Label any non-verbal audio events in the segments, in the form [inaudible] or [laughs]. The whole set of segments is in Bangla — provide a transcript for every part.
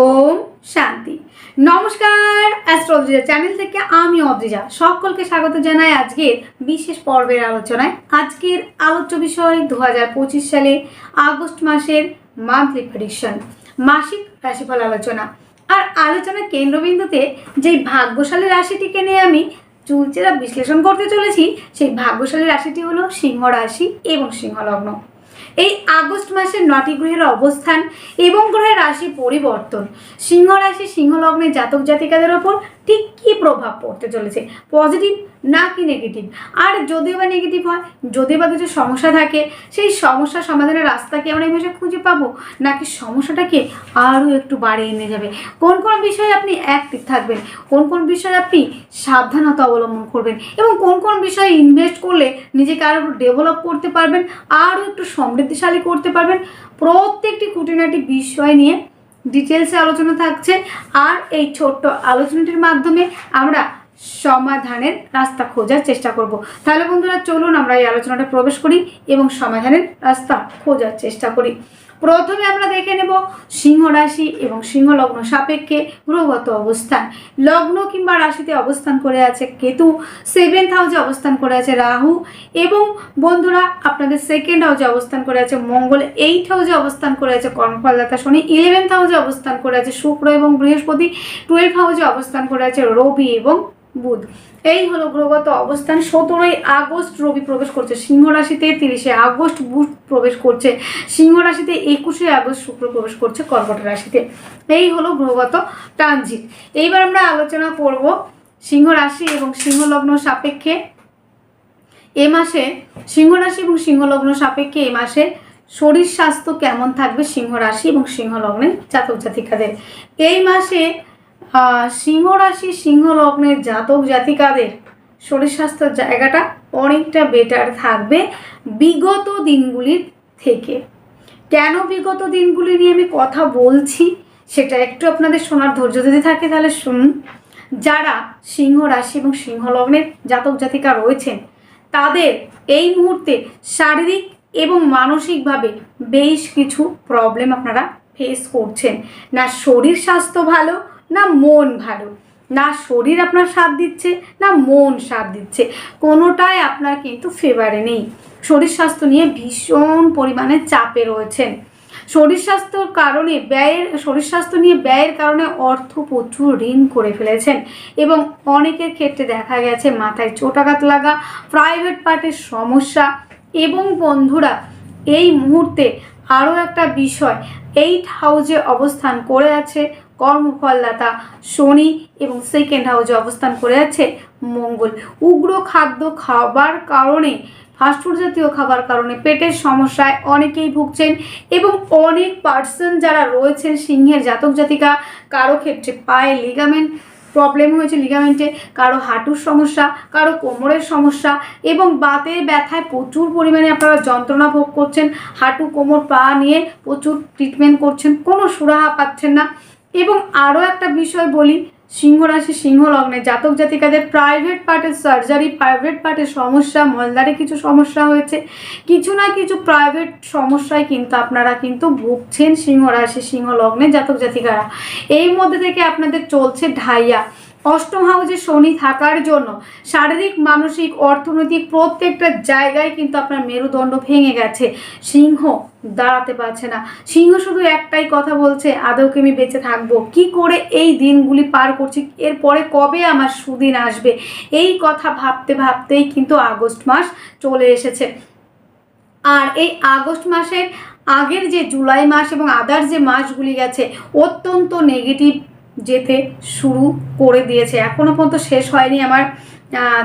ওম শান্তি। নমস্কার অ্যাস্ট্রোলজিয়া চ্যানেল থেকে আমি অদ্রিজা সকলকে স্বাগত জানাই আজকের বিশেষ পর্বের আলোচনায়। আজকের আলোচ্য বিষয় দু হাজার পঁচিশ সালে আগস্ট মাসের মান্থলি প্রেডিকশন মাসিক রাশিফল আলোচনা। আর আলোচনার কেন্দ্রবিন্দুতে যেই ভাগ্যশালী রাশিটিকে নিয়ে আমি চুলচেরা বিশ্লেষণ করতে চলেছি, সেই ভাগ্যশালী রাশিটি হলো সিংহ রাশি এবং সিংহ লগ্ন। এই আগস্ট মাসের নটি গ্রহের অবস্থান এবং গ্রহের রাশি পরিবর্তন। সিংহ রাশি সিংহ লগ্নে জাতক জাতিকাদের ওপর ঠিক কী প্রভাব পড়তে চলেছে? পজিটিভ না কি নেগেটিভ আর যদিও বা নেগেটিভ হয়, যদিও বা কিছু সমস্যা থাকে, সেই সমস্যা সমাধানের রাস্তা কি আমরা এই মাসে খুঁজে পাবো? নাকি সমস্যাটাকে আরও একটু বাড়িয়ে নিয়ে যাবে? কোন কোন বিষয়ে আপনি অ্যাক্টিভ থাকবেন? কোন কোন বিষয়ে আপনি সাবধানতা অবলম্বন করবেন? এবং কোন কোন বিষয়ে ইনভেস্ট করলে নিজেকে আরও ডেভেলপ করতে পারবেন? আরও একটু সমৃদ্ধিশালী করতে পারবেন? প্রত্যেকটি খুঁটিনাটি বিষয় নিয়ে ডিটেলসে আলোচনা থাকছে। আর এই ছোট্ট আলোচনাটির মাধ্যমে আমরা সমাধানের রাস্তা খোঁজার চেষ্টা করব। তাহলে বন্ধুরা, চলুন আমরা এই আলোচনাটা প্রবেশ করি এবং সমাধানের রাস্তা খোঁজার চেষ্টা করি। প্রথমে আমরা দেখে নেব সিংহ রাশি এবং সিংহ লগ্ন সাপেক্ষে গ্রহগত অবস্থান। লগ্ন কিংবা রাশিতে অবস্থান করে আছে কেতু সেভেন্থ হাউসে অবস্থান করে আছে রাহু এবং বন্ধুরা, আপনাদের সেকেন্ড হাউসে অবস্থান করে আছে মঙ্গল এইট হাউসে অবস্থান করে আছে কর্মফলদাতা শনি ইলেভেন্থ হাউসে অবস্থান করে আছে শুক্র এবং বৃহস্পতি টুয়েলভ হাউসে অবস্থান করে আছে রবি এবং বুধ। এই হলো গ্রহগত অবস্থান। সতেরোই আগস্ট রবি প্রবেশ করছে। সিংহ রাশিতে তিরিশে আগস্ট বুধ প্রবেশ করছে। সিংহ রাশিতে একুশে আগস্ট শুক্র প্রবেশ করছে কর্কট রাশিতে। এই হলো গ্রহগত ট্রানজিট। এইবার আমরা আলোচনা করব সিংহ রাশি এবং সিংহ লগ্ন সাপেক্ষে। এ মাসে সিংহ রাশি এবং সিংহ লগ্ন সাপেক্ষে এ মাসে শরীর স্বাস্থ্য কেমন থাকবে সিংহ রাশি এবং সিংহ লগ্নের জাতক জাতিকাদের এই মাসে সিংহ রাশি সিংহ লগ্নের জাতক জাতিকাদের শরীর স্বাস্থ্যের জায়গাটা অনেকটা বেটার থাকবে বিগত দিনগুলির থেকে। কেন বিগত দিনগুলি নিয়ে আমি কথা বলছি, সেটা একটু আপনাদের শোনার ধৈর্য যদি থাকে তাহলে শুনুন। যারা সিংহ রাশি এবং সিংহ লগ্নের জাতক জাতিকা রয়েছেন, তাদের এই মুহূর্তে শারীরিক এবং মানসিকভাবে বেশ কিছু প্রবলেম আপনারা ফেস করছেন। না, শরীর স্বাস্থ্য ভালো না মন ভালো। না শরীর আপনার সাথ দিচ্ছে, না মন সাথ দিচ্ছে। কোনোটাই আপনার কিন্তু ফেভারে নেই। শরীর স্বাস্থ্য নিয়ে ভীষণ পরিমাণে চাপে রয়েছেন। শরীর স্বাস্থ্যর কারণে ব্যয়ের, শরীর স্বাস্থ্য নিয়ে ব্যয়ের কারণে অর্থ প্রচুর ঋণ করে ফেলেছেন। এবং অনেকের ক্ষেত্রে দেখা গেছে মাথায় চোটাঘাত লাগা প্রাইভেট পার্টের সমস্যা। এবং বন্ধুরা, এই মুহূর্তে আরও একটা বিষয় এইট হাউজে অবস্থান করে আছে। কর্মফলদাতা শনি এবং সেকেন্ড হাউজে অবস্থান করে আছে মঙ্গল। উগ্র খাদ্য খাবার কারণে ফাস্টফুড জাতীয় খাবার কারণে পেটের সমস্যায় অনেকেই ভুগছেন এবং অনেক পার্সন যারা রয়েছেন সিংহের জাতক জাতিকা, কারও ক্ষেত্রে পায়ে লিগামেন্ট প্রবলেম হয়েছে লিগামেন্টে কারও হাঁটুর সমস্যা, কারও কোমরের সমস্যা এবং বাতের ব্যথায় প্রচুর পরিমাণে আপনারা যন্ত্রণা ভোগ করছেন, হাঁটু, কোমর, পা নিয়ে প্রচুর ট্রিটমেন্ট করছেন, কোনো সুরাহা পাচ্ছেন না। এবং আরও একটা বিষয় বলি, সিংহ রাশি সিংহ লগ্নে জাতক জাতিকাদের প্রাইভেট পার্টের সার্জারি প্রাইভেট পার্টের সমস্যা মলদারে কিছু সমস্যা হয়েছে। কিছু না কিছু প্রাইভেট সমস্যায় কিন্তু আপনারা কিন্তু ভুগছেন সিংহ রাশি সিংহ লগ্নে জাতক জাতিকারা। এই মধ্যে থেকে আপনাদের চলছে ঢাইয়া। অষ্টম হাউজে শনি থাকার জন্য শারীরিক, মানসিক, অর্থনৈতিক প্রত্যেকটা জায়গায় কিন্তু আপনার মেরুদণ্ড ভেঙে গেছে। সিংহ দাঁড়াতে পারছে না। সিংহ শুধু একটাই কথা বলছে আদৌ কি আমি বেঁচে থাকব। কি করে এই দিনগুলি পার করছি? এরপরে কবে আমার সুদিন আসবে? এই কথা ভাবতে ভাবতেই কিন্তু আগস্ট মাস চলে এসেছে। আর এই আগস্ট মাসের আগের যে জুলাই মাস এবং আদার যে মাসগুলি গেছে, অত্যন্ত নেগেটিভ যেতে শুরু করে দিয়েছে। এখনও পর্যন্ত শেষ হয়নি আমার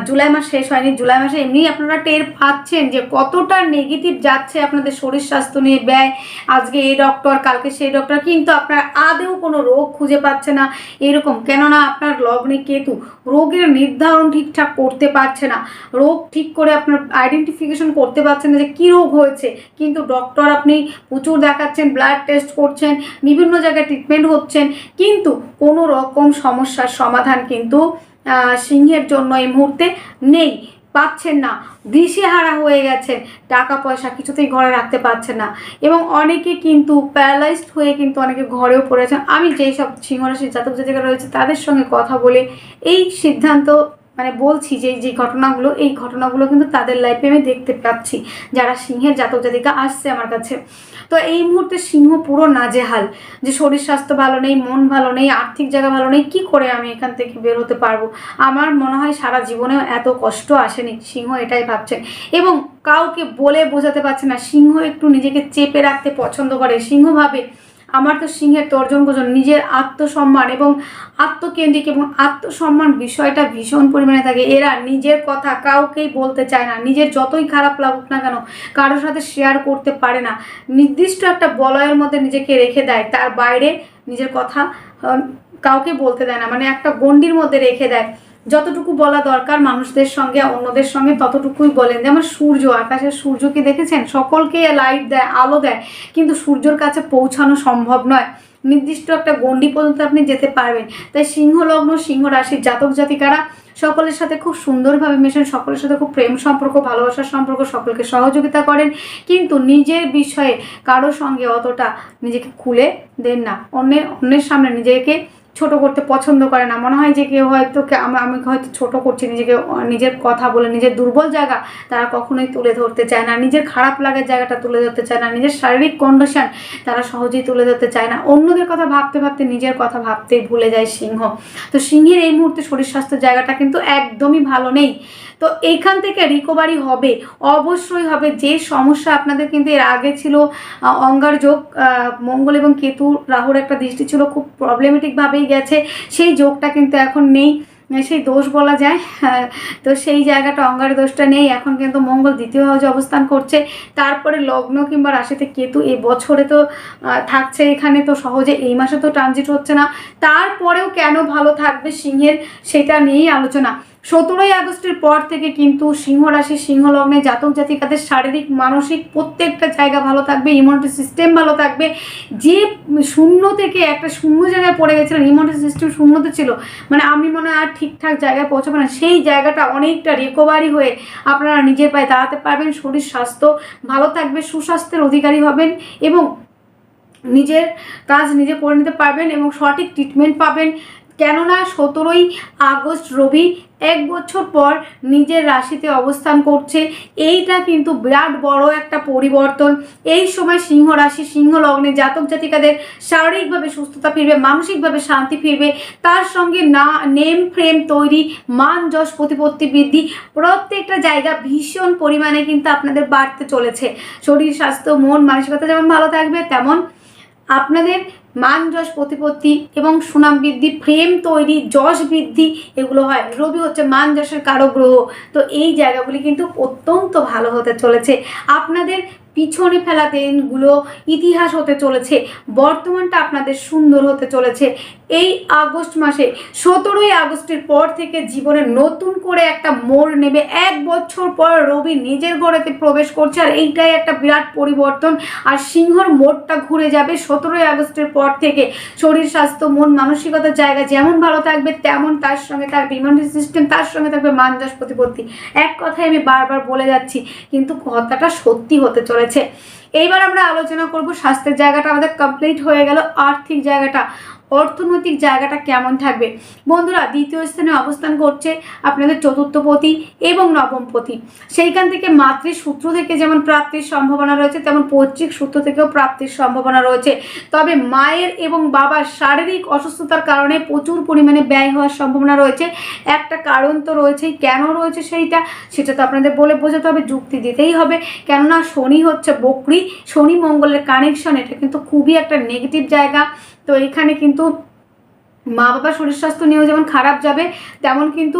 জুলাই মাস শেষ হয়নি। জুলাই মাসে এমনি আপনারা টের পাচ্ছেন যে কতটা নেগেটিভ যাচ্ছে আপনাদের শরীর স্বাস্থ্য নিয়ে ব্যয়। আজকে এই ডক্টর কালকে সেই ডক্টর কিন্তু আপনার আদেও কোনো রোগ খুঁজে পাচ্ছে না। এরকম কেননা আপনার লগ্নে কেতু রোগের নির্ধারণ ঠিকঠাক করতে পারছে না। রোগ ঠিক করে আপনার আইডেন্টিফিকেশন করতে পারছে না যে কী রোগ হয়েছে। কিন্তু ডক্টর আপনি প্রচুর দেখাচ্ছেন ব্লাড টেস্ট করছেন, বিভিন্ন জায়গায় ট্রিটমেন্ট হচ্ছেন। কিন্তু কোনো রকম সমস্যার সমাধান কিন্তু সিংহের জন্য এই মুহূর্তে নেই, পাচ্ছেন না। দিশেহারা হয়ে গেছেন। টাকা পয়সা কিছুতেই ঘরে রাখতে পারছেন না। এবং অনেকে কিন্তু প্যারালাইজড হয়ে কিন্তু অনেকে ঘরেও পড়েছেন আমি যেই সব সিংহরাশির জাতক জাতিকা রয়েছে, তাদের সঙ্গে কথা বলে এই সিদ্ধান্ত মানে বলছি যে যে ঘটনাগুলো, এই ঘটনাগুলো কিন্তু তাদের লাইফে আমি দেখতে পাচ্ছি। যারা সিংহের জাতক জাতিকা আসছে আমার কাছে। তো এই মুহূর্তে সিংহ পুরো নাজেহাল। যে শরীর স্বাস্থ্য ভালো নেই, মন ভালো নেই, আর্থিক জায়গা ভালো নেই, কি করে আমি এখান থেকে বের হতে পারব? আমার মনে হয় সারা জীবনেও এত কষ্ট আসেনি। সিংহ এটাই ভাবছেন এবং কাউকে বলে বোঝাতে পারছে না। সিংহ একটু নিজেকে চেপে রাখতে পছন্দ করে। সিংহ ভাবে আমার তো সিংহের তর্জন গোজন নিজের আত্মসম্মান এবং আত্মকেন্দ্রিক এবং আত্মসম্মান বিষয়টা ভীষণ পরিমাণে থাকে। এরা নিজের কথা কাউকেই বলতে চায় না, নিজের যতই খারাপ লাগুক না কেন, কারোর সাথে শেয়ার করতে পারে না। নির্দিষ্ট একটা বলয়ের মধ্যে নিজেকে রেখে দেয়, তার বাইরে নিজের কথা কাউকে বলতে দেয় না। মানে একটা গণ্ডির মধ্যে রেখে দেয়। যতটুকু বলা দরকার মানুষদের সঙ্গে, অন্যদের সঙ্গে ততটুকুই বলেন। যেমন সূর্য, আকাশের সূর্যকে দেখেছেন? সকলকে লাইট দেয়, আলো দেয়। কিন্তু সূর্যর কাছে পৌঁছানো সম্ভব নয়। নির্দিষ্ট একটা গণ্ডি পর্যন্ত আপনি যেতে পারবেন। তাই সিংহ লগ্ন, সিংহ রাশির জাতক জাতিকারা সকলের সাথে খুব সুন্দরভাবে মেশেন, সকলের সাথে খুব প্রেম সম্পর্ক, ভালোবাসার সম্পর্ক, সকলকে সহযোগিতা করেন। কিন্তু নিজের বিষয়ে কারোর সঙ্গে অতটা নিজেকে খুলে দেন না। অন্যের অন্যের সামনে নিজেকে ছোট করতে পছন্দ করে না। মনে হয় যে কেউ হয়তো আমি হয়তো ছোট করছি, নিজেকে, নিজের কথা বলে, নিজের দুর্বল জায়গা তারা কখনোই তুলে ধরতে চায় না। নিজের খারাপ লাগার জায়গাটা তুলে ধরতে চায় না। নিজের শারীরিক কন্ডিশন তারা সহজেই তুলে ধরতে চায় না। অন্যদের কথা ভাবতে ভাবতে, নিজের কথা ভাবতেই ভুলে যায় সিংহ। তো সিংহের এই মুহূর্তে শরীর স্বাস্থ্যের জায়গাটা কিন্তু একদমই ভালো নেই। তো এইখান থেকে রিকভারি হবে, অবশ্যই হবে। যে সমস্যা আপনাদের কিন্তু এর আগে ছিল অঙ্গার যোগ মঙ্গল এবং কেতু, রাহুর একটা দৃষ্টি ছিল, খুব প্রবলেমেটিকভাবেই গেছে, সেই যোগটা কিন্তু এখন নেই, সেই দোষ বলা যায়। [laughs] তো সেই জায়গাটা অঙ্গার দোষটা নেই, এখন কিন্তু মঙ্গল দ্বিতীয় হাউজে অবস্থান করছে। তারপরে লগ্ন কিংবা রাশিতে কেতু এ বছরে তো থাকছে এখানে, তো সহজে এই মাসে তো ট্রানজিট হচ্ছে না। তারপরেও কেন ভালো থাকবে সিংহের, সেটা নিয়েই আলোচনা। সতেরোই আগস্টের পর থেকে কিন্তু সিংহ রাশি, সিংহ লগ্নে জাতক জাতিকাদের শারীরিক, মানসিক প্রত্যেকটা জায়গা ভালো থাকবে ইমিউনিটি সিস্টেম ভালো থাকবে। যে শূন্য থেকে একটা শূন্য জায়গায় পড়ে গেছিলেন ইমিউনিটি সিস্টেম শূন্যতে ছিল মানে আমি মনে হয় আর ঠিকঠাক জায়গায় পৌঁছাবো না। সেই জায়গাটা অনেকটা রিকভারি হয়ে আপনারা নিজের পায়ে দাঁড়াতে পারবেন, শরীর স্বাস্থ্য ভালো থাকবে, সুস্বাস্থ্যের অধিকারী হবেন এবং নিজের কাজ নিজে করে নিতে পারবেন এবং সঠিক ট্রিটমেন্ট পাবেন। কেননা সতেরোই আগস্ট রবি এক বছর পর নিজের রাশিতে অবস্থান করছে। এইটা কিন্তু বিরাট বড় একটা পরিবর্তন। এই সময় সিংহ রাশি, সিংহ লগ্নে জাতক জাতিকাদের শারীরিকভাবে সুস্থতা ফিরবে, মানসিকভাবে শান্তি ফিরবে। তার সঙ্গে না, নেম ফ্রেম তৈরি, মান যশ প্রতিপত্তি বৃদ্ধি প্রত্যেকটা জায়গা ভীষণ পরিমাণে কিন্তু আপনাদের বাড়তে চলেছে। শরীর, স্বাস্থ্য, মন, মানসিকতা যেমন ভালো থাকবে, তেমন আপনাদের মান যশ প্রতিপত্তি এবং সুনাম বৃদ্ধি ফ্রেম তৈরি, যশ বৃদ্ধি, এগুলো হয়। রবি হচ্ছে মান যশের কারও গ্রহ তো এই জায়গাগুলি কিন্তু অত্যন্ত ভালো হতে চলেছে। আপনাদের পিছনে ফেলা দিনগুলো ইতিহাস হতে চলেছে, বর্তমানটা আপনাদের সুন্দর হতে চলেছে। এই আগস্ট মাসে, সতেরোই আগস্টের পর থেকে জীবনে নতুন করে একটা মোড় নেবে এক বছর পর রবি নিজের ঘরেতে প্রবেশ করছে, আর এইটাই একটা বিরাট পরিবর্তন। আর সিংহর মোড়টা ঘুরে যাবে সতেরোই আগস্টের পর থেকে। শরীর, স্বাস্থ্য, মন, মানসিকতার জায়গা যেমন ভালো থাকবে, তেমন তার সঙ্গে তার ইমিউনিটি সিস্টেম তার সঙ্গে থাকবে মানদাস প্রতিপত্তি এক কথায় আমি বারবার বলে যাচ্ছি, কিন্তু কথাটা সত্যি হতে চলেছে। এইবার আমরা আলোচনা করব স্বাস্থ্যের জায়গাটা আমাদের কমপ্লিট হয়ে গেল আর্থিক জায়গাটা। অর্থনৈতিক জায়গাটা কেমন থাকবে? বন্ধুরা, দ্বিতীয় স্থানে অবস্থান করছে আপনাদের চতুর্থপতি এবং নবমপতি। সেইখান থেকে মাতৃ সূত্র থেকে যেমন প্রাপ্তির সম্ভাবনা রয়েছে, তেমন পৈতৃক সূত্র থেকেও প্রাপ্তির সম্ভাবনা রয়েছে। তবে মায়ের এবং বাবার শারীরিক অসুস্থতার কারণে প্রচুর পরিমাণে ব্যয় হওয়ার সম্ভাবনা রয়েছে। একটা কারণ তো রয়েছেই, কেন রয়েছে সেইটা, সেটা তো আপনাদের বলে বোঝাতে হবে, যুক্তি দিতেই হবে। কেননা শনি হচ্ছে বকরি, শনি মঙ্গলের কানেকশন এটা কিন্তু খুবই একটা নেগেটিভ জায়গা। তো এখানে কিন্তু মা বাবার শরীর স্বাস্থ্য নিয়েও যেমন খারাপ যাবে, তেমন কিন্তু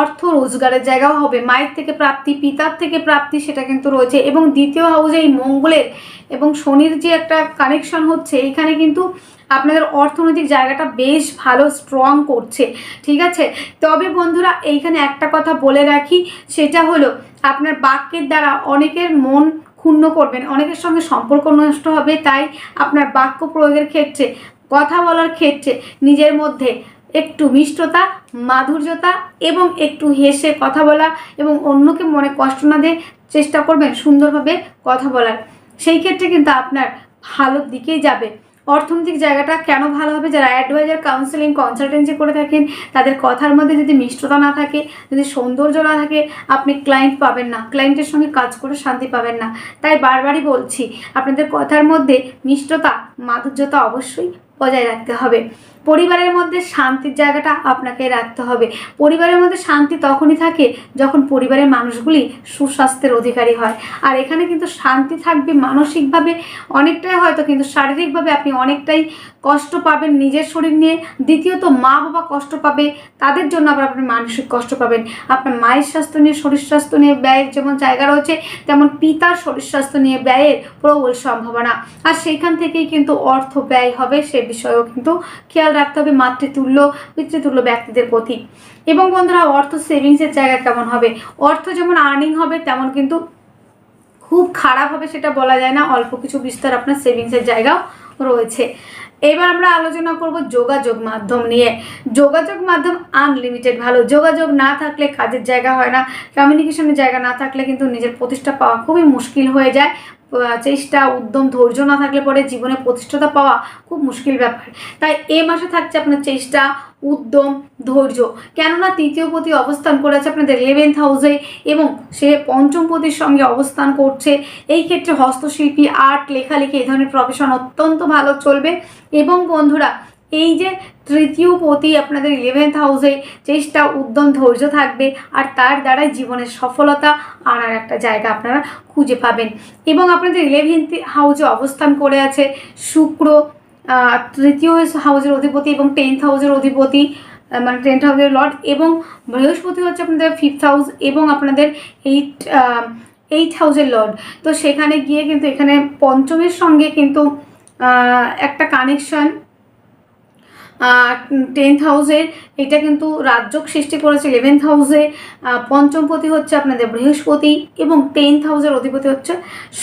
অর্থ রোজগারের জায়গাও হবে। মায়ের থেকে প্রাপ্তি, পিতার থেকে প্রাপ্তি সেটা কিন্তু রয়েছে। এবং দ্বিতীয় হাউসে এই মঙ্গলের এবং শনির যে একটা কানেকশন হচ্ছে এইখানে কিন্তু আপনাদের অর্থনৈতিক জায়গাটা বেশ ভালো স্ট্রং করছে। ঠিক আছে? তবে বন্ধুরা, এইখানে একটা কথা বলে রাখি, সেটা হলো আপনার বাক্যের দ্বারা অনেকের মন ক্ষুণ্ণ করবেন, অনেকের সঙ্গে সম্পর্ক নষ্ট হবে, তাই আপনার বাক্য প্রয়োগের ক্ষেত্রে কথা বলার ক্ষেত্রে নিজের মধ্যে একটু মিষ্টতা, মাধুর্যতা এবং একটু হেসে কথা বলা এবং অন্যকে মনে কষ্ট না দিয়ে চেষ্টা করবেন সুন্দরভাবে কথা বলার। সেই ক্ষেত্রে কিন্তু আপনার ভালো দিকেই যাবে। অর্থনৈতিক জায়গাটা কেন ভালো হবে? যারা অ্যাডভাইজার কাউন্সেলিং কনসালটেন্সি করে থাকেন, তাদের কথার মধ্যে যদি মিষ্টতা না থাকে, যদি সৌন্দর্য না থাকে, আপনি ক্লায়েন্ট পাবেন না। ক্লায়েন্টের সঙ্গে কাজ করে শান্তি পাবেন না। তাই বারবারই বলছি, আপনাদের কথার মধ্যে মিষ্টতা, মাধুর্যতা অবশ্যই বজায় রাখতে হবে। পরিবারের মধ্যে শান্তির জায়গাটা আপনাকে রাখতে হবে। পরিবারের মধ্যে শান্তি তখনই থাকে যখন পরিবারের মানুষগুলি সুস্বাস্থ্যের অধিকারী হয়। আর এখানে কিন্তু শান্তি থাকবে মানসিকভাবে অনেকটাই হয়তো, কিন্তু শারীরিকভাবে আপনি অনেকটাই কষ্ট পাবেন নিজের শরীর নিয়ে। দ্বিতীয়ত মা বাবা কষ্ট পাবে, তাদের জন্য আবার আপনি মানসিক কষ্ট পাবেন। আপনার মায়ের স্বাস্থ্য নিয়ে, শরীর স্বাস্থ্য নিয়ে ব্যয়ের যেমন জায়গা রয়েছে, তেমন পিতার শরীর স্বাস্থ্য নিয়ে ব্যয়ের প্রবল সম্ভাবনা। আর সেইখান থেকেই কিন্তু অর্থ ব্যয় হবে, সে বিষয়েও কিন্তু খেয়াল রাখতে হবে, মাতৃতুল্য, পিতৃতুল্য ব্যক্তিদের প্রতি। এবং বন্ধুরা, অর্থ সেভিংসের জায়গা কেমন হবে? অর্থ যেমন আর্নিং হবে, তেমন কিন্তু খুব খারাপ হবে সেটা বলা যায় না। অল্প কিছু বিস্তার আপনার সেভিংসের জায়গাও রয়েছে। এবার আমরা আলোচনা করব যোগাযোগ মাধ্যম নিয়ে। যোগাযোগ মাধ্যম আনলিমিটেড ভালো। যোগাযোগ না থাকলে কাজের জায়গা হয় না। কমিউনিকেশনের জায়গা না থাকলে কিন্তু নিজের প্রতিষ্ঠা পাওয়া খুবই মুশকিল হয়ে যায়। চেষ্টা, উদ্যম, ধৈর্য না থাকলে পরে জীবনে প্রতিষ্ঠাতা পাওয়া খুব মুশকিল ব্যাপার। তাই এ মাসে থাকছে আপনার চেষ্টা, উদ্যম, ধৈর্য। কেননা তৃতীয় পতি অবস্থান করেছে আপনাদের ইলেভেন্থ হাউসে এবং সে পঞ্চম পতির সঙ্গে অবস্থান করছে। এই ক্ষেত্রে হস্তশিল্পী আর্ট লেখালেখি এই ধরনের প্রফেশন অত্যন্ত ভালো চলবে। এবং বন্ধুরা, এই যে তৃতীয় পতি আপনাদের ইলেভেন্থ হাউসে চেষ্টা, উদ্যম, ধৈর্য থাকবে আর তার দ্বারাই জীবনের সফলতা আনার একটা জায়গা আপনারা খুঁজে পাবেন। এবং আপনাদের ইলেভেন্থ হাউসে অবস্থান করে আছে শুক্র তৃতীয় হাউসের অধিপতি এবং টেন্থ হাউসের অধিপতি মানে টেন্থ হাউসের লর্ড এবং বৃহস্পতি হচ্ছে আপনাদের ফিফথ হাউস এবং আপনাদের এইট এইট হাউসের লর্ড তো সেখানে গিয়ে কিন্তু এখানে পঞ্চমের সঙ্গে কিন্তু একটা কানেকশন টেন্থ হাউসের এটা কিন্তু রাজ্যক সৃষ্টি করেছে ইলেভেন্থ হাউসে পঞ্চমপতি হচ্ছে আপনাদের বৃহস্পতি এবং টেন্থ হাউসের অধিপতি হচ্ছে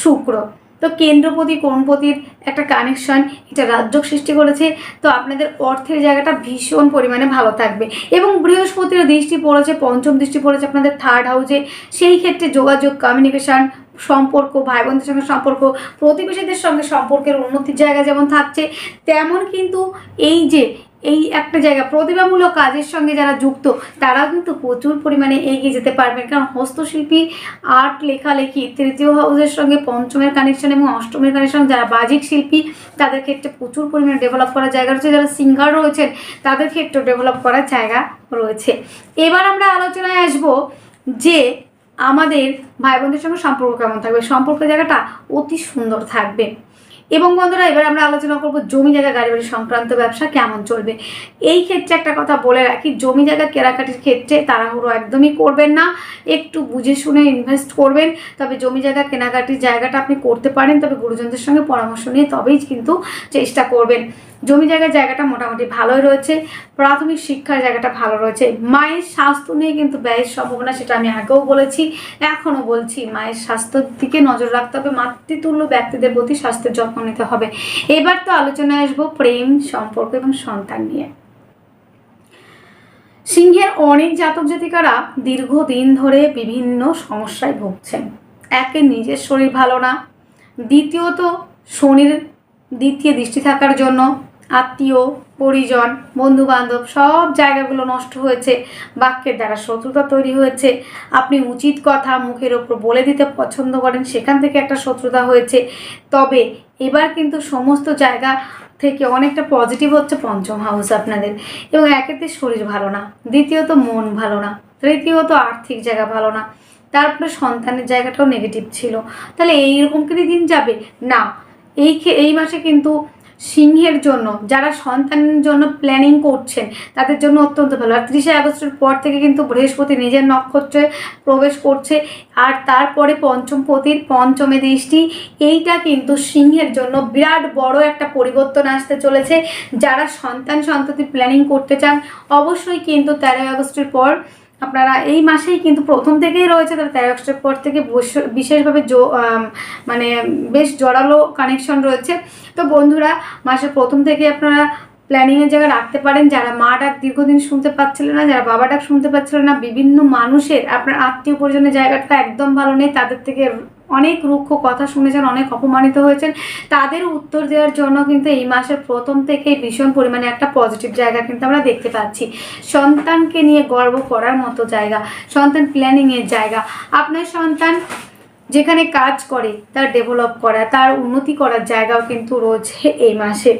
শুক্র। তো কেন্দ্রপতি, কোণপতির একটা কানেকশন এটা রাজ্যক সৃষ্টি করেছে। তো আপনাদের অর্থের জায়গাটা ভীষণ পরিমাণে ভালো থাকবে। এবং বৃহস্পতির দৃষ্টি পড়েছে, পঞ্চম দৃষ্টি পড়েছে আপনাদের থার্ড হাউসে সেই ক্ষেত্রে যোগাযোগ কমিউনিকেশন সম্পর্ক ভাই বোনদের সঙ্গে সম্পর্ক, প্রতিবেশীদের সঙ্গে সম্পর্কের উন্নতির জায়গা যেমন থাকছে, তেমন কিন্তু এই যে, এই একটা জায়গা, প্রতিভামূলক কাজের সঙ্গে যারা যুক্ত, তারাও কিন্তু প্রচুর পরিমাণে এগিয়ে যেতে পারবেন। কারণ হস্তশিল্পী, আর্ট, লেখালেখি, তৃতীয় হাউসের সঙ্গে পঞ্চমের কানেকশন এবং অষ্টমের কানেকশন যারা বাজিক শিল্পী, তাদের ক্ষেত্রে প্রচুর পরিমাণে ডেভেলপ করার জায়গা রয়েছে। যারা সিঙ্গার রয়েছেন, তাদের ক্ষেত্রেও ডেভেলপ করার জায়গা রয়েছে। এবার আমরা আলোচনায় আসব যে আমাদের ভাই বোনদের সঙ্গে সম্পর্ক কেমন থাকবে? সম্পর্কের জায়গাটা অতি সুন্দর থাকবে। এবং বন্ধুরা, এবার আমরা আলোচনা করব জমি জায়গা, গাড়ি বাড়ি সংক্রান্ত ব্যবসা কেমন চলবে? এই ক্ষেত্রে একটা কথা বলে রাখি, জমি জায়গা কেনাকাটির ক্ষেত্রে তাড়াহুড়ো একদমই করবেন না। একটু বুঝে শুনে ইনভেস্ট করবেন। তবে জমি জায়গা কেনাকাটির জায়গাটা আপনি করতে পারেন। তবে গুরুজনদের সঙ্গে পরামর্শ নিয়ে তবেই কিন্তু চেষ্টা করবেন। জমি জায়গার জায়গাটা মোটামুটি ভালোই রয়েছে, প্রাথমিক শিক্ষার জায়গাটা ভালো রয়েছে। মায়ের স্বাস্থ্য নিয়ে কিন্তু ব্যয়ের সম্ভাবনা সেটা আমি আগেও বলেছি, এখনও বলছি মায়ের স্বাস্থ্যের দিকে নজর রাখতে হবে, মাতৃতুল্য ব্যক্তিদের প্রতি স্বাস্থ্যের যত্ন নিতে হবে। এবার তো আলোচনায় আসব প্রেম, সম্পর্ক এবং সন্তান নিয়ে। সিংহের অনেক জাতক জাতিকারা দীর্ঘদিন ধরে বিভিন্ন সমস্যায় ভুগছেন। একে নিজের শরীর ভালো না, দ্বিতীয়ত শনির দ্বিতীয় দৃষ্টি থাকার জন্য আত্মীয়, পরিজন বন্ধু বান্ধব সব জায়গাগুলো নষ্ট হয়েছে, বাক্যের দ্বারা শত্রুতা তৈরি হয়েছে। আপনি উচিত কথা মুখের ওপর বলে দিতে পছন্দ করেন, সেখান থেকে একটা শত্রুতা হয়েছে। তবে এবার কিন্তু সমস্ত জায়গা থেকে অনেকটা পজিটিভ হচ্ছে পঞ্চম হাউস আপনাদের। এবং একেতে শরীর ভালো না, দ্বিতীয়ত মন ভালো না, তৃতীয়ত আর্থিক জায়গা ভালো না, তারপরে সন্তানের জায়গাটাও নেগেটিভ ছিল। তাহলে এইরকম কি দিন যাবে? না, এই এই মাসে কিন্তু সিংহের জন্য, যারা সন্তানের জন্য প্ল্যানিং করছেন, তাদের জন্য অত্যন্ত ভালো। আর ত্রিশে আগস্টের পর থেকে কিন্তু বৃহস্পতি নিজের নক্ষত্রে প্রবেশ করছে, আর তারপরে পঞ্চম পতির পঞ্চমে দৃষ্টি, এইটা কিন্তু সিংহের জন্য বিরাট বড় একটা পরিবর্তন আসতে চলেছে। যারা সন্তান সন্ততি প্ল্যানিং করতে চান, অবশ্যই কিন্তু তেরোই আগস্টের পর আপনারা এই মাসেই কিন্তু প্রথম থেকেই রয়েছে, তাহলে তেরো আগস্টের পর থেকে বিশেষভাবে জো- মানে বেশ জোরালো কানেকশন রয়েছে। তো বন্ধুরা, মাসের প্রথম থেকে আপনারা প্ল্যানিংয়ের জায়গায় রাখতে পারেন। যারা মা ডাক দীর্ঘদিন শুনতে পাচ্ছিলেন না, যারা বাবা ডাক শুনতে পাচ্ছিলেন না, বিভিন্ন মানুষের, আপনার আত্মীয় পরিজনের জায়গাটা একদম ভালো নেই, তাদের থেকে অনেক রুক্ষ কথা শুনেছেন, অনেক অপমানিত হয়েছেন। তাদের উত্তর দেওয়ার জন্য কিন্তু এই মাসের প্রথম থেকেই ভীষণ পরিমাণে একটা পজিটিভ জায়গা কিন্তু আমরা দেখতে পাচ্ছি। সন্তানকে নিয়ে গর্ব করার মতো জায়গা, সন্তান প্ল্যানিংয়ের জায়গা। আপনার সন্তান যেখানে কাজ করে, তার ডেভেলপ করা, তার উন্নতি করার জায়গাও কিন্তু রয়েছে এই মাসে।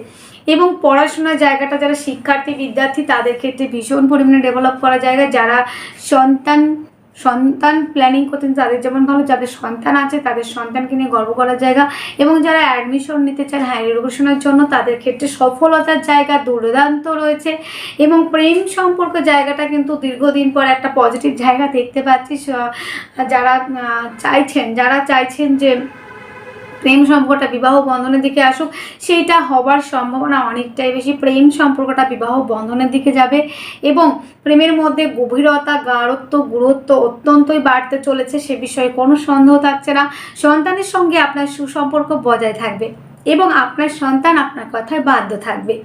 এবং পড়াশোনার জায়গাটা, যারা শিক্ষার্থী, বিদ্যার্থী, তাদের ক্ষেত্রে ভীষণ পরিমাণে ডেভেলপ করা জায়গা। যারা সন্তান সন্তান প্ল্যানিং করতেন তাদের যেমন ভালো, যাদের সন্তান আছে, তাদের সন্তানকে নিয়ে গর্ব করার জায়গা এবং যারা অ্যাডমিশন নিতে চান হায়ার এডুকেশনের জন্য, তাদের ক্ষেত্রে সফলতার জায়গা, দুর্দান্ত রয়েছে এবং প্রেম সম্পর্ক জায়গাটা কিন্তু দীর্ঘদিন পর একটা পজিটিভ জায়গা দেখতে পাচ্ছি। যারা চাইছেন যারা চাইছেন যে প্রেম সম্পর্কটা, বিবাহ বন্ধনের দিকে আসুক, সেইটা হবার সম্ভাবনা অনেকটাই বেশি। প্রেম সম্পর্কটা, বিবাহ বন্ধনের দিকে যাবে এবং প্রেমের মধ্যে গভীরতা, গাঢ়ত্ব, গুরুত্ব অত্যন্তই বাড়তে চলেছে, সে বিষয়ে কোনো সন্দেহ থাকছে না। সন্তানের সঙ্গে আপনার সুসম্পর্ক বজায় থাকবে এবং আপনার সন্তান আপনার কথায় বাধ্য থাকবে।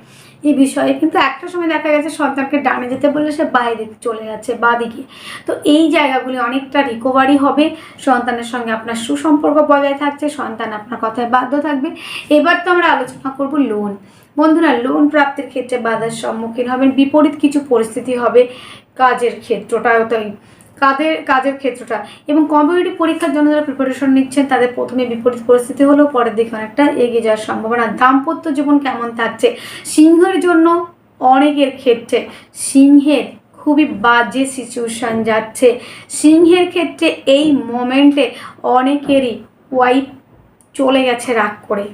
এই বিষয়ে। কিন্তু একটা সময় দেখা গেছে সন্তানকে ডানে যেতে বললে সে বাইরে চলে যাচ্ছে, বাদিকে। তো এই জায়গাগুলি অনেকটা রিকভারি হবে। সন্তানের সঙ্গে আপনার সুসম্পর্ক বজায় থাকছে, সন্তান আপনার কথায় বাধ্য থাকবে। এবার তো আমরা আলোচনা করব লোন বন্ধুরা লোন প্রাপ্তির ক্ষেত্রে বাধার সম্মুখীন হবেন, বিপরীত কিছু পরিস্থিতি হবে কাজের ক্ষেত্রটাও, তাই কাদের কাজের ক্ষেত্রটা? এবং কম্পিটিটিভ পরীক্ষার জন্য যারা প্রিপারেশন নিচ্ছেন, তাদের প্রথমে বিপরীত পরিস্থিতি হলেও পরের দিকে অনেকটা এগিয়ে যাওয়ার সম্ভাবনা। দাম্পত্য জীবন কেমন থাকছে? সিংহের জন্য অনেকের ক্ষেত্রে সিংহের খুবই বাজে সিচুয়েশান যাচ্ছে। সিংহের ক্ষেত্রে এই মোমেন্টে অনেকেরই ওয়াইফ চলে গেছে রাগ করে।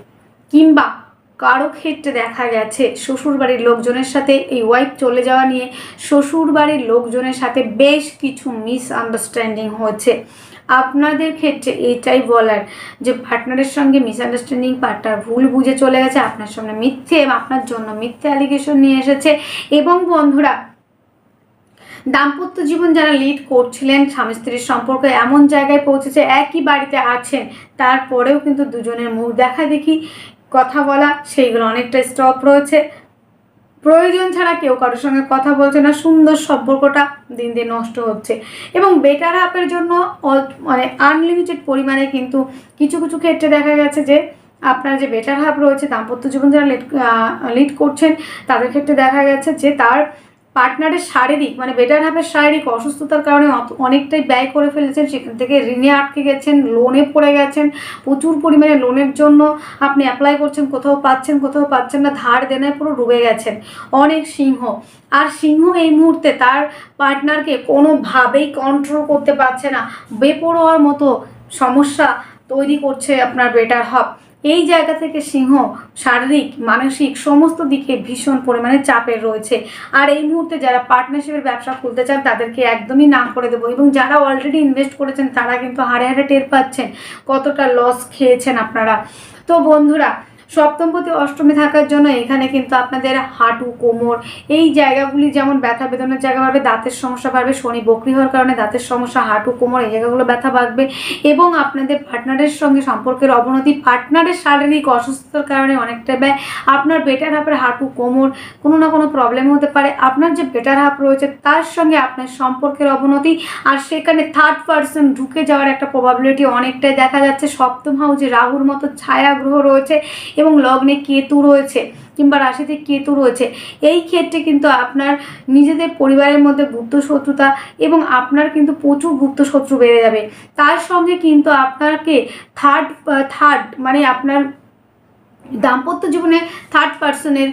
কিংবা কারও ক্ষেত্রে দেখা গেছে। শ্বশুরবাড়ির লোকজনের সাথে এই ওয়াইফ চলে যাওয়া নিয়ে শ্বশুরবাড়ির লোকজনের সাথে বেশ কিছু মিসআন্ডারস্ট্যান্ডিং হয়েছে। আপনাদের ক্ষেত্রে এইটাই বলার যে পার্টনারের সঙ্গে মিসআন্ডারস্ট্যান্ডিং পার্টনার ভুল বুঝে চলে গেছে, আপনার সামনে মিথ্যে, আপনার জন্য মিথ্যে অ্যালিগেশন নিয়ে এসেছে এবং বন্ধুরা, দাম্পত্য জীবন যারা লিড করছিলেন, স্বামী স্ত্রীর সম্পর্ক এমন জায়গায় পৌঁছেছে, একই বাড়িতে আছেন, তারপরেও কিন্তু দুজনের মুখ দেখা দেখি। কথা বলা, সেইগুলো অনেকটা স্টপ রয়েছে। প্রয়োজন ছাড়া কেউ কারোর সঙ্গে কথা বলছে না, সুন্দর সম্পর্কটা দিন দিন নষ্ট হচ্ছে। এবং বেটার অ্যাপের জন্য মানে আনলিমিটেড পরিমাণে কিন্তু কিছু কিছু ক্ষেত্রে দেখা গেছে যে, আপনার যে বেটার হাব রয়েছে, দাম্পত্য জীবন যারা লিড লিড করছেন, তাদের ক্ষেত্রে দেখা গেছে যে, তার পার্টনারের শারীরিক মানে বেটার হাফের শারীরিক অসুস্থতার কারণে অনেকটাই ব্যয় করে ফেলেছেন। সেখান থেকে ঋণে আটকে গেছেন লোনে পড়ে গেছেন। প্রচুর পরিমাণে লোনের জন্য আপনি অ্যাপ্লাই করছেন, কোথাও পাচ্ছেন কোথাও পাচ্ছেন না, ধার দেনায় পুরো ডুবে গেছেন। অনেক সিংহ। আর সিংহ এই মুহূর্তে তার পার্টনারকে কোনোভাবেই কন্ট্রোল করতে পারছে না। বেপরোয়ার মতো সমস্যা তৈরি করছে আপনার বেটার হাফ এই জায়গা থেকে সিংহ শারীরিক, মানসিক সমস্ত দিকে ভীষণ পরিমাণে চাপের রয়েছে। আর এই মুহূর্তে যারা পার্টনারশিপের ব্যবসা খুলতে চান, তাদেরকে একদমই না করে দেবো। এবং যারা অলরেডি ইনভেস্ট করেছেন, তারা কিন্তু হারে হারে টের পাচ্ছেন কতটা লস খেয়েছেন আপনারা। তো বন্ধুরা সপ্তমপতি অষ্টমী থাকার জন্য এখানে কিন্তু আপনাদের হাঁটু, কোমর, এই জায়গাগুলি যেমন ব্যথা বেদনের জায়গা বাড়বে, দাঁতের সমস্যা বাড়বে, শনি বকরি হওয়ার কারণে দাঁতের সমস্যা, হাঁটু, কোমর এই জায়গাগুলো ব্যথা বাড়বে এবং আপনাদের পার্টনারের সঙ্গে সম্পর্কের অবনতি পার্টনারের শারীরিক অসুস্থতার কারণে অনেকটা ব্যয়, আপনার বেটার হাফের হাঁটু, কোমর কোনো না কোনো প্রবলেম হতে পারে, আপনার যে বেটার হাফ রয়েছে তার সঙ্গে আপনার সম্পর্কের অবনতি আর সেখানে থার্ড পার্সন ঢুকে যাওয়ার একটা প্রবাবিলিটি অনেকটাই দেখা যাচ্ছে, সপ্তম হাউসে রাহুর মতো ছায়া গ্রহ রয়েছে এবং লগ্নে কেতু রয়েছে কিংবা রাশিতে কেতু রয়েছে, এই ক্ষেত্রে কিন্তু আপনার নিজেদের পরিবারের মধ্যে গুপ্ত শত্রুতা এবং আপনার কিন্তু প্রচুর গুপ্ত শত্রু বেড়ে যাবে। তার সঙ্গে কিন্তু আপনাকে থার্ড থার্ড মানে আপনার দাম্পত্য জীবনে থার্ড পার্সনের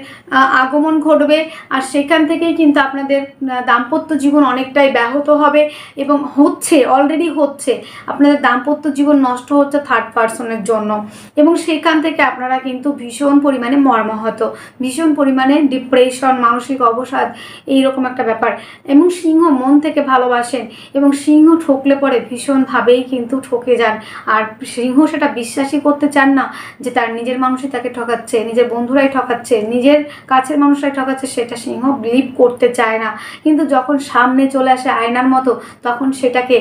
আগমন ঘটবে। আর সেখান থেকেই কিন্তু আপনাদের দাম্পত্য জীবন অনেকটাই ব্যাহত হবে এবং হচ্ছে অলরেডি হচ্ছে, আপনাদের দাম্পত্য জীবন নষ্ট হচ্ছে থার্ড পার্সনের জন্য। এবং সেখান থেকে আপনারা কিন্তু ভীষণ পরিমাণে মর্মাহত, ভীষণ পরিমাণে ডিপ্রেশন মানসিক অবসাদ, এইরকম একটা ব্যাপার। এবং সিংহ মন থেকে ভালোবাসেন এবং সিংহ ঠকলে পরে ভীষণভাবেই কিন্তু ঠকে যান। আর সিংহ সেটা বিশ্বাসই করতে চান না যে তার নিজের মানুষই তাকে যাকে ঠকাচ্ছে, নিজের বন্ধুরাই ঠকাচ্ছে, নিজের কাছের মানুষরাই ঠকাচ্ছে, সেটা সিংহ বিলিভ করতে চায় না। কিন্তু যখন সামনে চলে আসে আয়নার মতো, তখন সেটাকে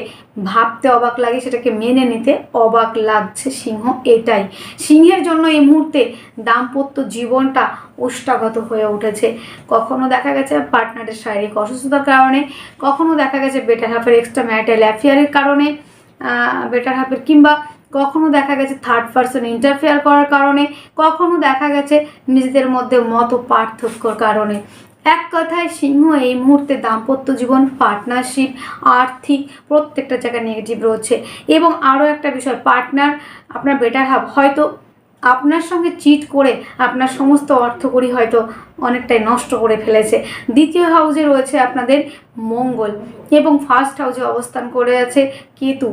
ভাবতে অবাক লাগে, সেটাকে মেনে নিতে অবাক লাগছে সিংহ এটাই। সিংহের জন্য এই মুহূর্তে দাম্পত্য জীবনটা ওষ্ঠাগত হয়ে উঠেছে। কখনো দেখা গেছে পার্টনারের শারীরিক অসুস্থতার কারণে, কখনো দেখা গেছে বেটার হাফের এক্সট্রা ম্যারিটাল অ্যাফেয়ারের কারণে বেটার হাফের কিংবা কখনো দেখা গেছে থার্ড পার্সন ইন্টারফেয়ার করার কারণে, কখনো দেখা গেছে নিজেদের মধ্যে মত পার্থক্যর কারণে। এক কথায়, সিংহ এই মুহূর্তে দাম্পত্য জীবন পার্টনারশিপ আর্থিক প্রত্যেকটা জায়গায় নেগেটিভ রয়েছে। এবং আরও একটা বিষয় পার্টনার আপনার বেটার হাব হয়তো আপনার সঙ্গে চিট করে আপনার সমস্ত অর্থকড়ি হয়তো অনেকটাই নষ্ট করে ফেলেছে। দ্বিতীয় হাউজে রয়েছে আপনাদের মঙ্গল এবং ফার্স্ট হাউজে অবস্থান করে আছে কেতু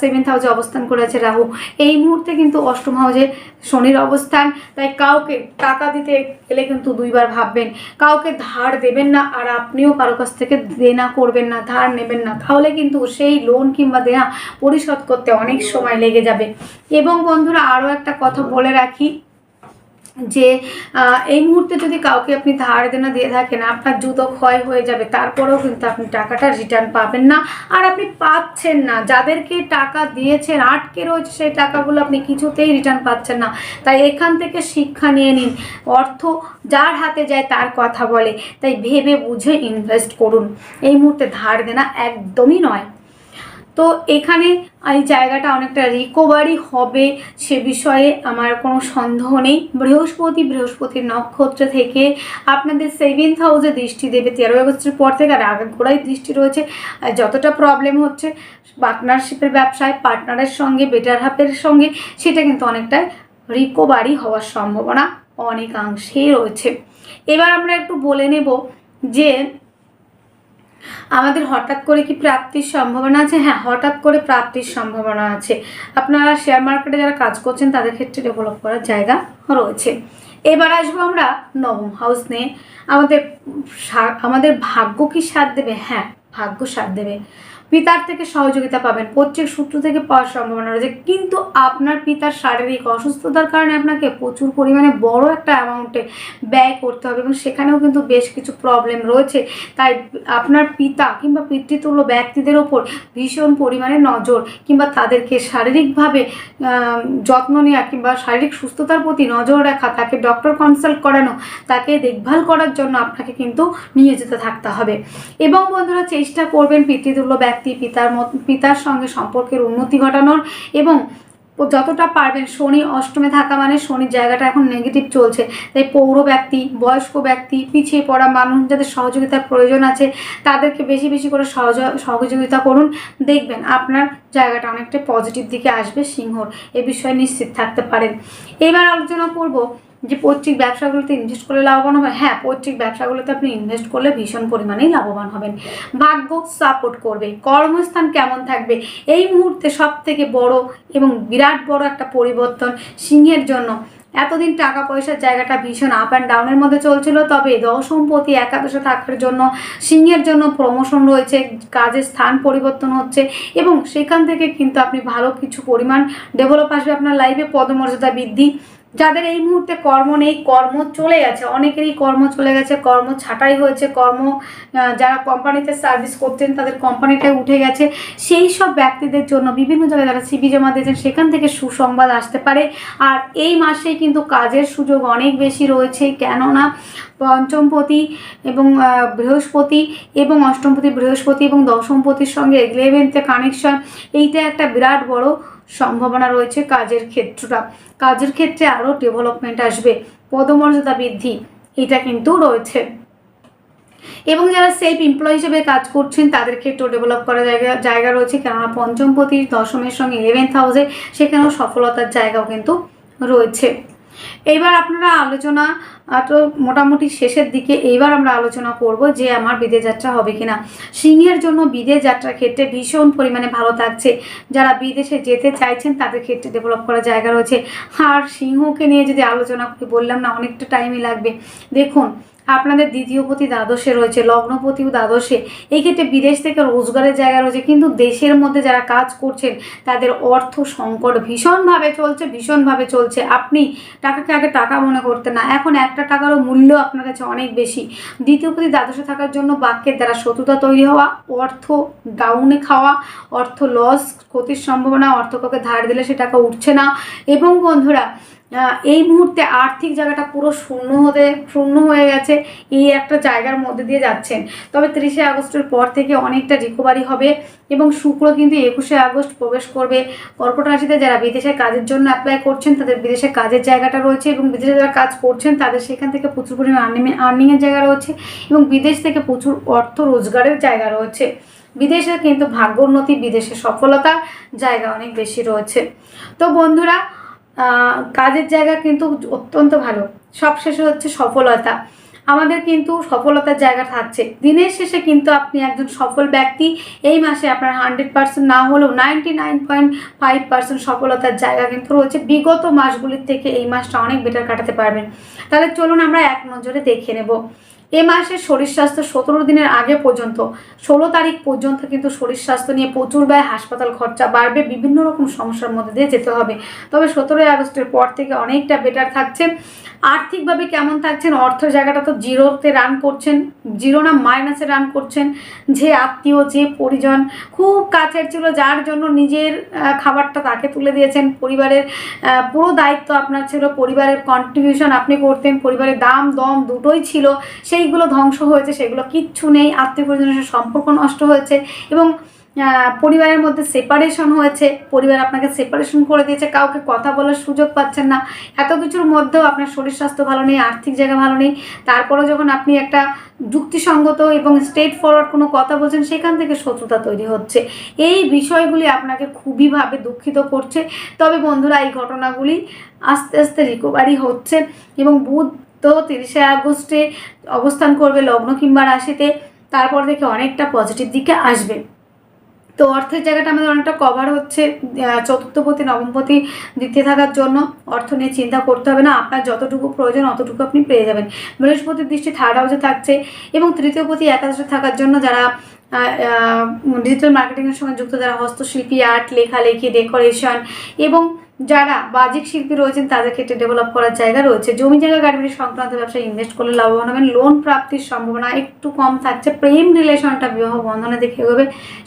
সেভেন্থ হাউসে অবস্থান করে আছে রাহু। এই মুহূর্তে কিন্তু অষ্টম হাউজে শনির অবস্থান, তাই কাউকে টাকা দিতে গেলে কিন্তু দুইবার ভাববেন। কাউকে ধার দেবেন না আর আপনিও কারও কাছ থেকে দেনা করবেন না, ধার নেবেন না। তাহলে কিন্তু সেই লোন কিংবা দেনা পরিশোধ করতে অনেক সময় লেগে যাবে। এবং বন্ধুরা, আরও একটা কথা বলে রাখি যে এই মুহূর্তে যদি কাউকে আপনি ধার দেনা দিয়ে থাকেন, আপনার জুতো ক্ষয় হয়ে যাবে, তারপরেও কিন্তু আপনি টাকাটা রিটার্ন পাবেন না। আর আপনি পাচ্ছেন না, যাদেরকে টাকা দিয়েছেন, আটকে রয়েছে সেই টাকাগুলো আপনি কিছুতেই রিটার্ন পাচ্ছেন না। তাই এখান থেকে শিক্ষা নিয়ে নিন। অর্থ যার হাতে যায়, তার কথা বলে। তাই ভেবে বুঝে ইনভেস্ট করুন। এই মুহূর্তে ধার দেনা একদমই নয়। তো এখানে এই জায়গাটা অনেকটা রিকভারি হবে সে বিষয়ে আমার কোনো সন্দেহ নেই। বৃহস্পতি, বৃহস্পতির নক্ষত্র থেকে আপনাদের সেভেন্থ হাউসে দৃষ্টি দেবে। তেরোই আগস্টের পর থেকে আর আগে গোড়ায় দৃষ্টি রয়েছে। যতটা প্রবলেম হচ্ছে পার্টনারশিপের ব্যবসায় পার্টনারের সঙ্গে বেটার হাফের সঙ্গে, সেটা কিন্তু অনেকটাই রিকোভারি হওয়ার সম্ভাবনা অনেকাংশেই রয়েছে। এবার আমরা একটু বলে নেব যে আমাদের হঠাৎ করে কি প্রাপ্তির সম্ভাবনা আছে? হ্যাঁ হঠাৎ করে প্রাপ্তির সম্ভাবনা আছে। আপনারা শেয়ার মার্কেটে যারা কাজ করছেন, তাদের ক্ষেত্রে ডেভেলপ করার জায়গা রয়েছে। এবার আসব আমরা নবম হাউস নিয়ে। আমাদের আমাদের ভাগ্য কি সাথ দেবে? হ্যাঁ ভাগ্য সাথ দেবে। পিতার থেকে সহযোগিতা পাবেন। প্রত্যেক সূত্র থেকে পাওয়ার সম্ভাবনা রয়েছে। কিন্তু আপনার পিতার শারীরিক অসুস্থতার কারণে আপনাকে প্রচুর পরিমাণে বড় একটা অ্যামাউন্টে ব্যয় করতে হবে এবং সেখানেও কিন্তু বেশ কিছু প্রবলেম রয়েছে। তাই আপনার পিতা কিংবা পিতৃতুল্য ব্যক্তিদের ওপর ভীষণ পরিমাণে নজর কিংবা তাদেরকে শারীরিকভাবে যত্ন নেওয়া কিংবা শারীরিক সুস্থতার প্রতি নজর রাখা, তাকে ডক্টর কনসাল্ট করানো, তাকে দেখভাল করার জন্য আপনাকে কিন্তু নিয়োজিত থাকতে হবে। এবং বন্ধুরা, চেষ্টা করবেন পিতৃতুল্য ব্যক্তি পিতার মত, পিতার সঙ্গে সম্পর্কের উন্নতি ঘটানোর এবং যতটা পারবেন শনি অষ্টমে থাকা মানে শনির জায়গাটা এখন নেগেটিভ চলছে। তাই পৌর ব্যক্তি, বয়স্ক ব্যক্তি, পিছিয়ে পড়া মানুষ যাদের সহযোগিতার প্রয়োজন আছে, তাদেরকে বেশি বেশি করে সহযোগিতা করুন। দেখবেন আপনার জায়গাটা অনেকটা পজিটিভ দিকে আসবে সিংহর। এ বিষয়ে নিশ্চিত থাকতে পারেন। এবার আলোচনা করব যে পৈতৃক ব্যবসাগুলোতে ইনভেস্ট করলে লাভবান হবে? হ্যাঁ পৈতৃক ব্যবসাগুলোতে আপনি ইনভেস্ট করলে ভীষণ পরিমাণেই লাভবান হবেন। ভাগ্য সাপোর্ট করবে। কর্মস্থান কেমন থাকবে? এই মুহূর্তে সব থেকে বড় এবং বিরাট বড় একটা পরিবর্তন সিংহের জন্য। এতদিন টাকা পয়সার জায়গাটা ভীষণ আপ অ্যান্ড ডাউনের মধ্যে চলছিল, তবে দশমপতি একাদশে থাকার জন্য, সিংহের জন্য প্রমোশন রয়েছে, কাজের স্থান পরিবর্তন হচ্ছে এবং সেখান থেকে কিন্তু আপনি ভালো কিছু পরিমাণ ডেভেলপ আসবে। আপনার লাইফে পদমর্যাদা বৃদ্ধি যাদের এই মুহূর্তে কর্ম নেই, কর্ম চলে গেছে, অনেকেরই কর্ম চলে গেছে, কর্ম ছাঁটাই হয়েছে, কর্ম যারা কোম্পানিতে সার্ভিস করতেন তাদের কোম্পানিটাই উঠে গেছে। সেই সব ব্যক্তিদের জন্য, বিভিন্ন জায়গায় যারা সিবি জমা দিয়েছেন, সেখান থেকে সুসংবাদ আসতে পারে। আর এই মাসেই কিন্তু কাজের সুযোগ অনেক বেশি রয়েছে, কেননা পঞ্চমপতি এবং বৃহস্পতি এবং অষ্টমপতি, বৃহস্পতি এবং দশমপতির সঙ্গে ইলেভেন্থে কানেকশন এইটা একটা বিরাট বড় সম্ভাবনা রয়েছে কাজের ক্ষেত্রটা। কাজের ক্ষেত্রে আরও ডেভেলপমেন্ট আসবে, পদমর্যাদা বৃদ্ধি, এটা কিন্তু রয়েছে। এবং যারা সেফ এমপ্লয় হিসেবে কাজ করছেন, তাদের ক্ষেত্রেও ডেভেলপ করার জায়গা জায়গা রয়েছে। কেননা পঞ্চমপতির দশমের সঙ্গে ইলেভেন্থ হাউসে সেখানেও সফলতার জায়গাও কিন্তু রয়েছে। এইবার আপনারা আলোচনা তো মোটামুটি শেষের দিকে এইবার আমরা আলোচনা করব যে আমার বিদেশ যাত্রা হবে কিনা। সিংহের জন্য বিদেশ যাত্রার ক্ষেত্রে ভীষণ পরিমাণে ভালো থাকছে। যারা বিদেশে যেতে চাইছেন, তাদের ক্ষেত্রে ডেভেলপ করার জায়গা রয়েছে। আর সিংহকে নিয়ে যদি আলোচনা করি, বললাম না, অনেকটা টাইমই লাগবে। দেখুন আপনাদের দ্বিতীয়পতি দ্বাদশে রয়েছে লগ্নপতিও দ্বাদশে। এই ক্ষেত্রে বিদেশ থেকে রোজগারের জায়গা রয়েছে, কিন্তু দেশের মধ্যে যারা কাজ করছেন, তাদের অর্থ সংকট ভীষণভাবে চলছে ভীষণভাবে চলছে। আপনি টাকাকে আগে টাকা মনে করতেন না, এখন একটা টাকারও মূল্য আপনার কাছে অনেক বেশি। দ্বিতীয়পতি দ্বাদশে থাকার জন্য বাক্যের দ্বারা শত্রুতা তৈরি হওয়া, অর্থ ডাউনে খাওয়া, অর্থ লস ক্ষতির সম্ভাবনা, অর্থ কাউকে ধার দিলে সে টাকা উঠছে না। এবং বন্ধুরা এই মুহূর্তে আর্থিক জায়গাটা পুরো শূন্য হতে, শূন্য হয়ে গেছে, এই একটা জায়গার মধ্যে দিয়ে যাচ্ছেন। তবে তিরিশে আগস্টের পর থেকে অনেকটা রিকভারি হবে এবং শুক্র কিন্তু একুশে আগস্ট প্রবেশ করবে। কর্কট রাশিতে যারা বিদেশে কাজের জন্য অ্যাপ্লাই করছেন, তাদের বিদেশে কাজের জায়গাটা রয়েছে এবং বিদেশে যারা কাজ করছেন, তাদের সেখান থেকে প্রচুর পরিমাণে আর্নিং আর্নিংয়ের জায়গা রয়েছে এবং বিদেশ থেকে প্রচুর অর্থ রোজগারের জায়গা রয়েছে। বিদেশে কিন্তু ভাগ্য উন্নতি বিদেশে সফলতা জায়গা অনেক বেশি রয়েছে। তো বন্ধুরা কাজের জায়গা কিন্তু অত্যন্ত ভালো। সবশেষে হচ্ছে সফলতা। আমাদের কিন্তু সফলতার জায়গা থাকছে। দিনের শেষে কিন্তু আপনি একজন সফল ব্যক্তি, এই মাসে আপনার হান্ড্রেড পার্সেন্ট না হলেও ninety nine point five percent সফলতার জায়গা কিন্তু রয়েছে। বিগত মাসগুলির থেকে এই মাসটা অনেক বেটার কাটাতে পারবেন। তাহলে চলুন আমরা এক নজরে দেখে নেব। এ মাসে শরীর স্বাস্থ্য সতেরো দিনের আগে পর্যন্ত, ষোলো তারিখ পর্যন্ত কিন্তু শরীর স্বাস্থ্য নিয়ে প্রচুর ব্যয়, হাসপাতাল খরচা বাড়বে, বিভিন্ন রকম সমস্যার মধ্যে দিয়ে যেতে হবে। তবে সতেরোই আগস্টের পর থেকে অনেকটা বেটার থাকছে। আর্থিকভাবে কেমন থাকছেন? অর্থ জায়গাটা তো জিরোতে রান করছেন, জিরো না মাইনাসে রান করছেন। যে আত্মীয়, যে পরিজন খুব কাছের ছিল, যার জন্য নিজের খাবারটা তাকে তুলে দিয়েছেন। পরিবারের পুরো দায়িত্ব আপনার ছিল। পরিবারের কন্ট্রিবিউশন আপনি করতেন, পরিবারের দাম দম দুটোই ছিল। সেইগুলো ধ্বংস হয়েছে, সেগুলো কিচ্ছু নেই আত্মীয় পরিজনের সম্পর্ক নষ্ট হয়েছে এবং পরিবারের মধ্যে সেপারেশন হয়েছে। পরিবার আপনাকে সেপারেশন করে দিয়েছে, কাউকে কথা বলার সুযোগ পাচ্ছেন না। এত কিছুর মধ্যেও আপনার শরীর স্বাস্থ্য ভালো নেই, আর্থিক জায়গা ভালো নেই। তারপরেও যখন আপনি একটা যুক্তিসঙ্গত এবং স্ট্রেট ফরওয়ার্ড কোনো কথা বলছেন, সেখান থেকে শত্রুতা তৈরি হচ্ছে। এই বিষয়গুলি আপনাকে খুবইভাবে দুঃখিত করছে। তবে বন্ধুরা, এই ঘটনাগুলি আস্তে আস্তে রিকভারি হচ্ছে এবং বুধ তো তিরিশে আগস্টে অবস্থান করবে লগ্ন কিংবা রাশিতে, তারপর থেকে অনেকটা পজিটিভ দিকে আসবে। তো অর্থের জায়গাটা আমাদের অনেকটা কভার হচ্ছে চতুর্থপতি, নবমপতি দ্বিতীয় থাকার জন্য। অর্থ নিয়ে চিন্তা করতে হবে না, আপনার যতটুকু প্রয়োজন অতটুকু আপনি পেয়ে যাবেন। বৃহস্পতির দৃষ্টি থার্ড হাউসে থাকছে এবং তৃতীয়পতি একাদশে থাকার জন্য যারা ডিজিটাল মার্কেটিংয়ের সঙ্গে যুক্ত, যারা হস্তশিল্পী আর্ট লেখালেখি ডেকোরেশন এবং যারা বাজিক শিল্পী রয়েছেন, তাদের ক্ষেত্রে ডেভেলপ করার জায়গা রয়েছে। জমি জায়গা গাড়ি সংক্রান্ত ব্যবসায় ইনভেস্ট করলে লাভবান হবেন। লোন প্রাপ্তির সম্ভাবনা একটু কম থাকছে। প্রেম রিলেশনটা বিবাহ বন্ধনে দেখে এগোবে।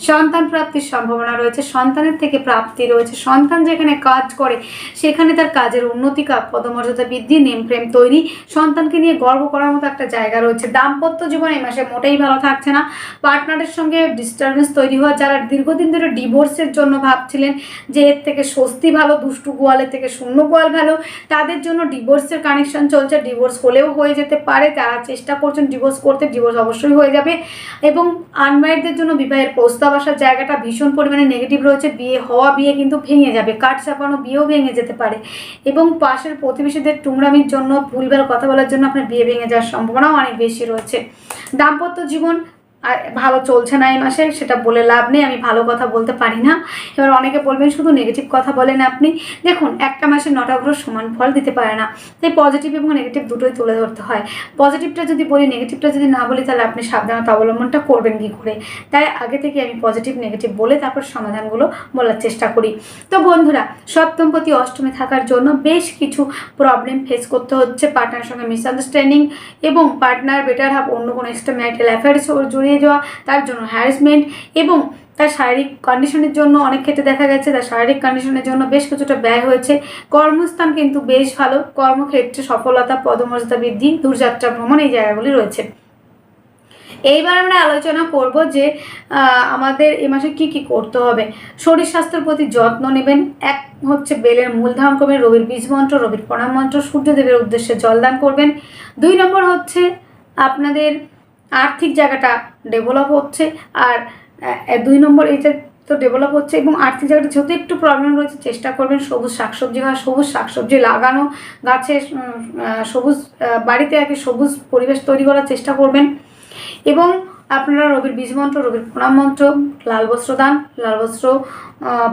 সন্তান প্রাপ্তির সম্ভাবনা রয়েছে। সন্তানের থেকে প্রাপ্তি রয়েছে। সন্তান যেখানে কাজ করে, সেখানে তার কাজের উন্নতি পদমর্যাদা বৃদ্ধি, নেম প্রেম তৈরি, সন্তানকে নিয়ে গর্ব করার মতো একটা জায়গা রয়েছে। দাম্পত্য জীবন এই মাসে মোটেই ভালো থাকছে না। পার্টনারের সঙ্গে ডিস্টারবেন্স তৈরি হওয়া যারা দীর্ঘদিন ধরে ডিভোর্সের জন্য ভাবছিলেন যে এর থেকে স্বস্তি ভালো দুষ্টু গোয়ালের থেকে শূন্য গোয়াল ভালো। তাদের জন্য ডিভোর্সের কানেকশন চলছে ডিভোর্স হলেও হয়ে যেতে পারে। তারা চেষ্টা করছেন ডিভোর্স করতে ডিভোর্স অবশ্যই হয়ে যাবে। এবং আনম্যারিডদের জন্য বিবাহের প্রস্তাব আসার জায়গাটা ভীষণ পরিমাণে নেগেটিভ রয়েছে। বিয়ে হওয়া, বিয়ে কিন্তু ভেঙে যাবে। কাঠ চাপানো বিয়েও ভেঙে যেতে পারে। এবং পাশের প্রতিবেশীদের টুংরামির জন্য ভুলভাল কথা বলার জন্য আপনার বিয়ে ভেঙে যাওয়ার সম্ভাবনাও অনেক বেশি রয়েছে। দাম্পত্য জীবন আর ভালো চলছে না এই মাসে, সেটা বলে লাভ নেই, আমি ভালো কথা বলতে পারি না। এবার অনেকে বলবেন, শুধু নেগেটিভ কথা বলেন আপনি? দেখুন, একটা মাসে নটা গ্রহ সমান ফল দিতে পারে না। তাই পজিটিভ এবং নেগেটিভ দুটোই তুলে ধরতে হয়। পজিটিভটা যদি বলি নেগেটিভটা যদি না বলি, তাহলে আপনি সাবধানতা অবলম্বনটা করবেন কী করে? তাই আগে থেকে আমি পজিটিভ নেগেটিভ বলে তারপর সমাধানগুলো বলার চেষ্টা করি। তো বন্ধুরা সপ্তমপতি অষ্টমে থাকার জন্য বেশ কিছু প্রবলেম ফেস করতে হচ্ছে। পার্টনারের সঙ্গে মিসআন্ডারস্ট্যান্ডিং এবং পার্টনার বেটার হাফ অন্য কোনো এক্সট্রা ম্যারিটাল অ্যাফেয়ার্স জড়িয়ে যাওয়া, তার জন্য হ্যারাসমেন্ট এবং তার শারীরিক কন্ডিশনের জন্য অনেক ক্ষেত্রে দেখা গেছে তার শারীরিক কন্ডিশনের জন্য বেশ কিছুটা ব্যয় হয়েছে। কর্মস্থান কিন্তু বেশ ভালো। কর্মক্ষেত্রে সফলতা, পদমর্যাদা বৃদ্ধি, দূরযাত্রা ভ্রমণ এই জায়গাগুলি রয়েছে। এইবার আমরা আলোচনা করব যে আমাদের এ মাসে কি কি করতে হবে। শরীর স্বাস্থ্যের প্রতি যত্ন নেবেন। এক হচ্ছে বেলের মূল ধারণ করবেন রবির বীজ মন্ত্র, রবির প্রণাম মন্ত্র, সূর্যদেবের উদ্দেশ্যে জলদান করবেন। দুই নম্বর হচ্ছে আপনাদের আর্থিক জায়গাটা ডেভেলপ হচ্ছে আর দুই নম্বর এটা তো ডেভেলপ হচ্ছে এবং আর্থিক জায়গাটা যেহেতু একটু প্রবলেম রয়েছে, চেষ্টা করবেন সবুজ শাকসবজি বা সবুজ শাকসবজি লাগানো, গাছে সবুজ বাড়িতে আগে সবুজ পরিবেশ তৈরি করার চেষ্টা করবেন এবং আপনারা রবির বীজ মন্ত্র রবির প্রণাম মন্ত্র, লাল বস্ত্র দান, লাল বস্ত্র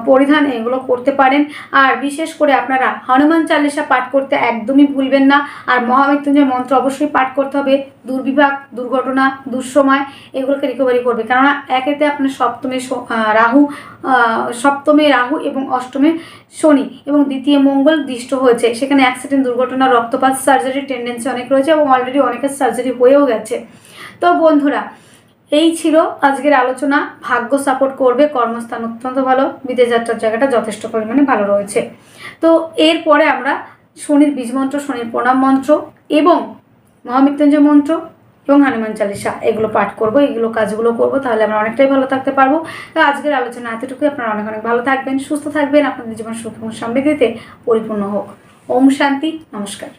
পরিধান এগুলো করতে পারেন। আর বিশেষ করে আপনারা হনুমান চালিসা পাঠ করতে একদমই ভুলবেন না। আর মহামৃত্যুঞ্জয় মন্ত্র অবশ্যই পাঠ করতে হবে। দুর্বিভাগ দুর্ঘটনা, দুঃসময় এগুলোকে রিকভারি করবে। কেননা একেতে আপনার সপ্তমে রাহু সপ্তমে রাহু এবং অষ্টমে শনি এবং দ্বিতীয় মঙ্গল দৃষ্ট হয়েছে। সেখানে অ্যাক্সিডেন্ট দুর্ঘটনা, রক্তপাত সার্জারির টেন্ডেন্সি অনেক রয়েছে এবং অলরেডি অনেকের সার্জারি হয়েও গেছে। তো বন্ধুরা এই ছিল আজকের আলোচনা। ভাগ্য সাপোর্ট করবে, কর্মস্থান অত্যন্ত ভালো, বিদেশ যাত্রার জায়গাটা যথেষ্ট পরিমাণে ভালো রয়েছে। তো এরপরে আমরা শনির বীজ মন্ত্র, শনির প্রণাম মন্ত্র এবং মহামৃত্যুঞ্জয় মন্ত্র এবং হনুমান চালিসা এগুলো পাঠ করব, এগুলো কাজগুলো করব, তাহলে আমরা অনেকটাই ভালো থাকতে পারব। তো আজকের আলোচনা এতটুকুই। আপনারা অনেক অনেক ভালো থাকবেন, সুস্থ থাকবেন। আপনাদের জীবন সুখ এবং সমৃদ্ধিতে পরিপূর্ণ হোক। ওম শান্তি, নমস্কার।